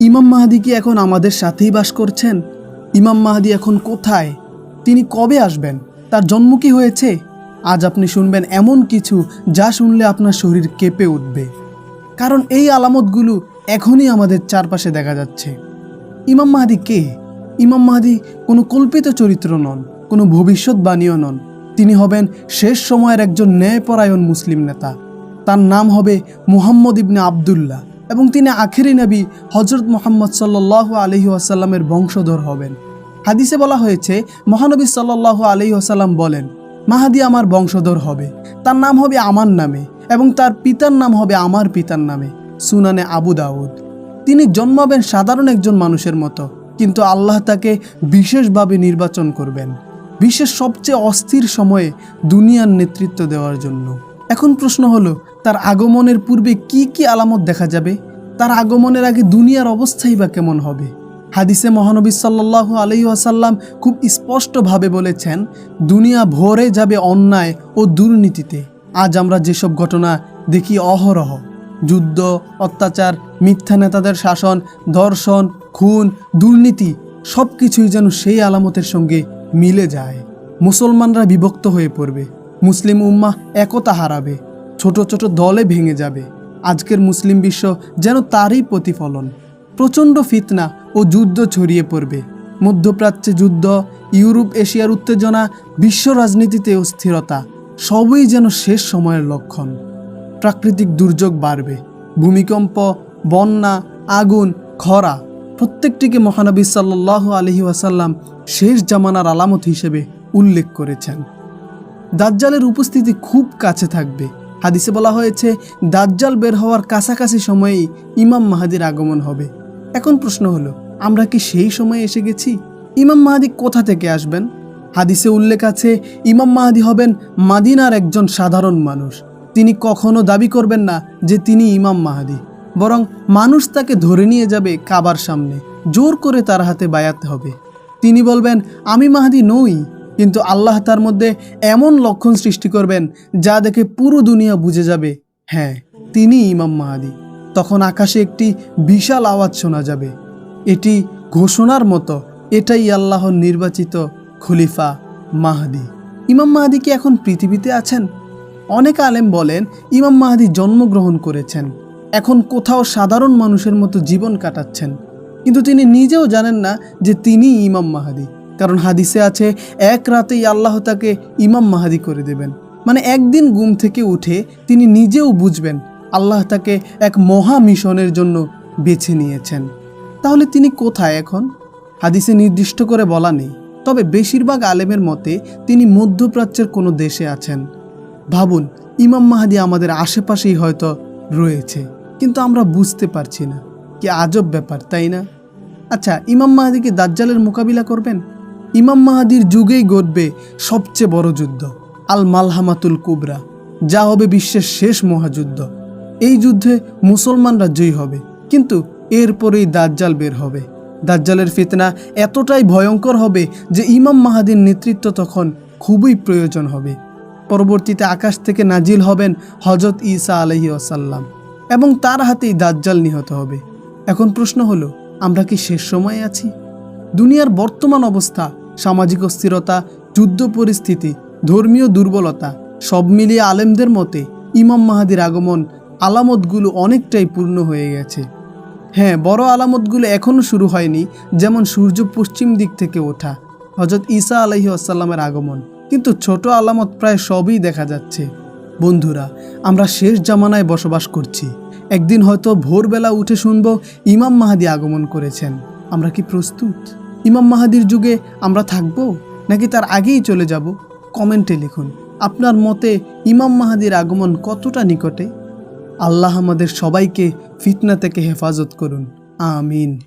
ইমাম মাহাদি কি এখন আমাদের সাথেই বাস করছেন? ইমাম মাহাদি এখন কোথায়? তিনি কবে আসবেন? তার জন্ম কি হয়েছে? আজ আপনি শুনবেন এমন কিছু যা শুনলে আপনার শরীর কেঁপে উঠবে। কারণ এই আলামতগুলো এখনই আমাদের চারপাশে দেখা যাচ্ছে। ইমাম মাহাদি কে? ইমাম মাহাদি কোনো কল্পিত চরিত্র নন, কোনো ভবিষ্যৎবাণীও নন। তিনি হবেন শেষ সময়ের একজন ন্যায়পরায়ণ মুসলিম নেতা। তার নাম হবে মুহাম্মদ ইবনে আবদুল্লাহ। এবং তিনি আখেরি নবী হজরত মোহাম্মদ সাল্লাহ আলহি আসাল্লামের বংশধর হবেন। হাদিসে বলা হয়েছে, মহানবী সাল্লাহ আলহি আসাল্লাম বলেন, মাহাদি আমার বংশধর হবে। তার নাম হবে আমার নামে এবং তার পিতার নাম হবে আমার পিতার নামে। সুনানে আবু দাউদ। তিনি জন্মাবেন সাধারণ একজন মানুষের মতো, কিন্তু আল্লাহ তাকে বিশেষভাবে নির্বাচন করবেন। বিশ্বের সবচেয়ে অস্থির সময়ে দুনিয়ার নেতৃত্ব দেওয়ার জন্য। এখন প্রশ্ন হলো, তার আগমনের পূর্বে কি কি আলামত দেখা যাবে? তার আগমনের আগে দুনিয়ার অবস্থাই বা কেমন হবে? হাদিসে মহানবী সাল্লাহ আলহি আসাল্লাম খুব স্পষ্টভাবে বলেছেন, দুনিয়া ভরে যাবে অন্যায় ও দুর্নীতিতে। আজ আমরা যেসব ঘটনা দেখি অহরহ। যুদ্ধ, অত্যাচার, মিথ্যা নেতাদের শাসন, ধর্ষণ, খুন, দুর্নীতি সব কিছুই যেন সেই আলামতের সঙ্গে মিলে যায়। মুসলমানরা বিভক্ত হয়ে পড়বে। মুসলিম উম্মাহ একতা হারাবে। ছোট ছোট দলে ভেঙে যাবে। আজকের মুসলিম বিশ্ব যেন তারই প্রতিফলন। প্রচণ্ড ফিতনা ও যুদ্ধ ছড়িয়ে পড়বে। মধ্যপ্রাচ্যে যুদ্ধ, ইউরোপ, এশিয়ার উত্তেজনা, বিশ্ব রাজনীতিতে অস্থিরতা, সবই যেন শেষ সময়ের লক্ষণ। প্রাকৃতিক দুর্যোগ বাড়বে। ভূমিকম্প, বন্যা, আগুন, খরা, প্রত্যেকটিকে মহানবী সাল্লাহ আলহি ওয়াসাল্লাম শেষ জামানার আলামত হিসেবে উল্লেখ করেছেন। দাজ্জালের উপস্থিতি খুব কাছে থাকবে। হাদিসে বলা হয়েছে, দাজ্জাল বের হওয়ার কাছাকাছি সময়েই ইমাম মাহাদির আগমন হবে। এখন প্রশ্ন হলো, আমরা কি সেই সময়ে এসে গেছি? ইমাম মাহাদি কোথা থেকে আসবেন? হাদিসে উল্লেখ আছে, ইমাম মাহাদি হবেন মাদিনার একজন সাধারণ মানুষ। তিনি কখনো দাবি করবেন না যে তিনি ইমাম মাহাদি। বরং মানুষ তাকে ধরে নিয়ে যাবে কাবার সামনে। জোর করে তার হাতে বায়াতে হবে। তিনি বলবেন, আমি মাহাদি নই। কিন্তু আল্লাহ তার মধ্যে এমন লক্ষণ সৃষ্টি করবেন যা দেখে পুরো দুনিয়া বুঝে যাবে। হ্যাঁ তিনি ইমাম মাহাদি। তখন আকাশে একটি বিশাল আওয়াজ শোনা যাবে। এটি ঘোষণার মতো, এটাই আল্লাহর নির্বাচিত খলিফা মাহাদি। ইমাম মাহাদি কি এখন পৃথিবীতে আছেন? অনেক আলেম বলেন, ইমাম মাহাদি জন্মগ্রহণ করেছেন। এখন কোথাও সাধারণ মানুষের মতো জীবন কাটাচ্ছেন। কিন্তু তিনি নিজেও জানেন না যে তিনি ইমাম মাহাদি। কারণ হাদিসে আছে, এক রাতেই আল্লাহ তাকে ইমাম মাহাদি করে দেবেন। মানে একদিন ঘুম থেকে উঠে তিনি নিজেও বুঝবেন আল্লাহ তাকে এক মহা মিশনের জন্য বেছে নিয়েছেন। তাহলে তিনি কোথায় এখন? হাদিসে নির্দিষ্ট করে বলা নেই। তবে বেশিরভাগ আলেমের মতে তিনি মধ্যপ্রাচ্যের কোনো দেশে আছেন। ভাবুন, ইমাম মাহাদি আমাদের আশেপাশেই হয়তো রয়েছে, কিন্তু আমরা বুঝতে পারছি না। কি আজব ব্যাপার, তাই না? আচ্ছা ইমাম মাহাদি কি দাজ্জালের মোকাবিলা করবেন? ইমাম মাহাদির যুগেই ঘটবে সবচেয়ে বড় যুদ্ধ আল মালহামাতুল কুবরা, যা হবে বিশ্বের শেষ মহাযুদ্ধ। এই যুদ্ধে মুসলমানরা জয়ী হবে, কিন্তু এরপরেই দাজ্জাল বের হবে। দাজ্জালের ফিতনা এতটাই ভয়ঙ্কর হবে যে ইমাম মাহাদির নেতৃত্ব তখন খুবই প্রয়োজন হবে। পরবর্তীতে আকাশ থেকে নাজিল হবেন হজরত ঈসা আলহি আসাল্লাম এবং তার হাতেই দাজ্জাল নিহত হবে। এখন প্রশ্ন হলো, আমরা কি শেষ সময়ে আছি? দুনিয়ার বর্তমান অবস্থা সামাজিক অস্থিরতা, যুদ্ধ পরিস্থিতি, ধর্মীয় দুর্বলতা, সব মিলিয়ে আলেমদের মতে ইমাম মাহাদির আগমন আলামতগুলো অনেকটাই পূর্ণ হয়ে গেছে। হ্যাঁ বড় আলামতগুলো এখনও শুরু হয়নি, যেমন সূর্য পশ্চিম দিক থেকে ওঠা হজরত ঈসা আলহি আসাল্লামের আগমন। কিন্তু ছোট আলামত প্রায় সবই দেখা যাচ্ছে। বন্ধুরা, আমরা শেষ জামানায় বসবাস করছি। একদিন হয়তো ভোরবেলা উঠে শুনব ইমাম মাহাদি আগমন করেছেন। আমরা কি প্রস্তুত? ইমাম মাহাদির যুগে আমরা থাকব নাকি তার আগেই চলে যাব? কমেন্টে লিখুন। আপনার মতে ইমাম মাহাদির আগমন কতটা নিকটে? আল্লাহ আমাদের সবাইকে ফিতনা থেকে হেফাজত করুন। আমিন।